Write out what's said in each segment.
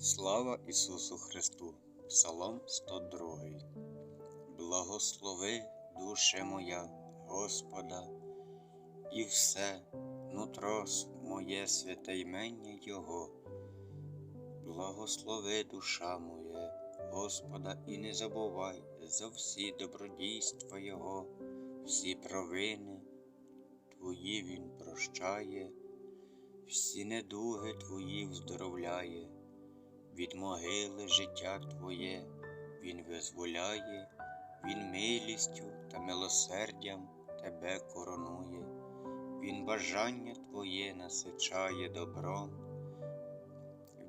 Слава Ісусу Христу! Псалом 102. Благослови, душе моя, Господа, і все нутро моє святе ймення Його. Благослови, душа моя, Господа, і не забувай за всі добродійства Його, всі провини Твої Він прощає, всі недуги Твої вздоровляє від могили життя Твоє. Він визволяє, Він милістю та милосердям Тебе коронує, Він бажання Твоє насичає добром,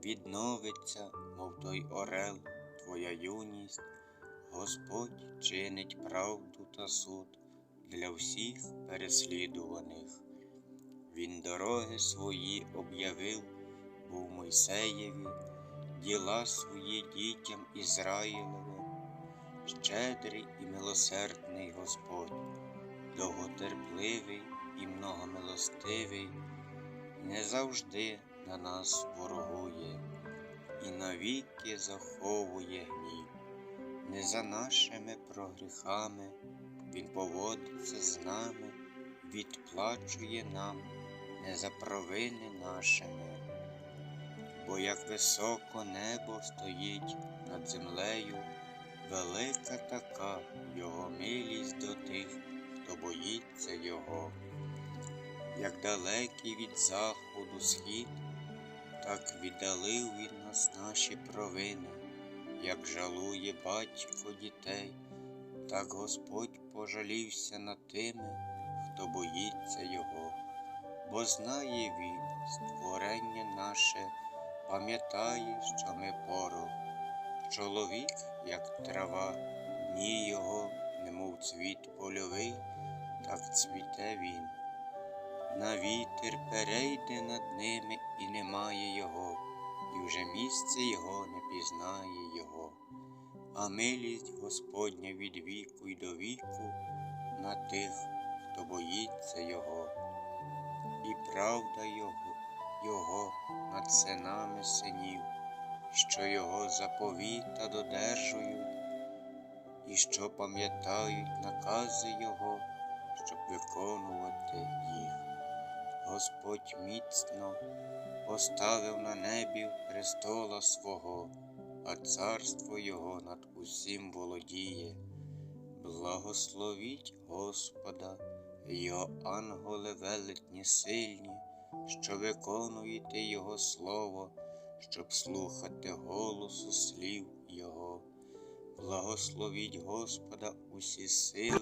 відновиться, мов той орел, Твоя юність, Господь чинить правду та суд для всіх переслідуваних. Він дороги свої об'явив, був Мойсеєві діла свої дітям Ізраїловим, щедрий і милосердний Господь, довготерпливий і многомилостивий, не завжди на нас ворогує і навіки заховує гнів. Не за нашими прогріхами Він поводиться з нами, відплачує нам не за провини нашими бо як високо небо стоїть над землею, велика така Його милість до тих, хто боїться Його, як далекий від заходу схід, так віддалив він нас наші провини, як жалує батько дітей, так Господь пожалівся над тими, хто боїться Його, бо знає Він створення наше пам'ятає, що ми порох. Чоловік, як трава, дні його, немов цвіт польовий, так цвіте він. На вітер перейде над ними і немає його, і вже місце його не пізнає його, а милість Господня від віку й до віку на тих, хто боїться Його, і правда Його. Його над синами синів, що Його заповіта додержують, і що пам'ятають накази Його, щоб виконувати їх. Господь міцно поставив на небі престола свого, а царство Його над усім володіє. Благословіть Господа, Його анголи велетні сильні що виконуєте Його Слово, щоб слухати голосу слів Його. Благословіть Господа усі сили.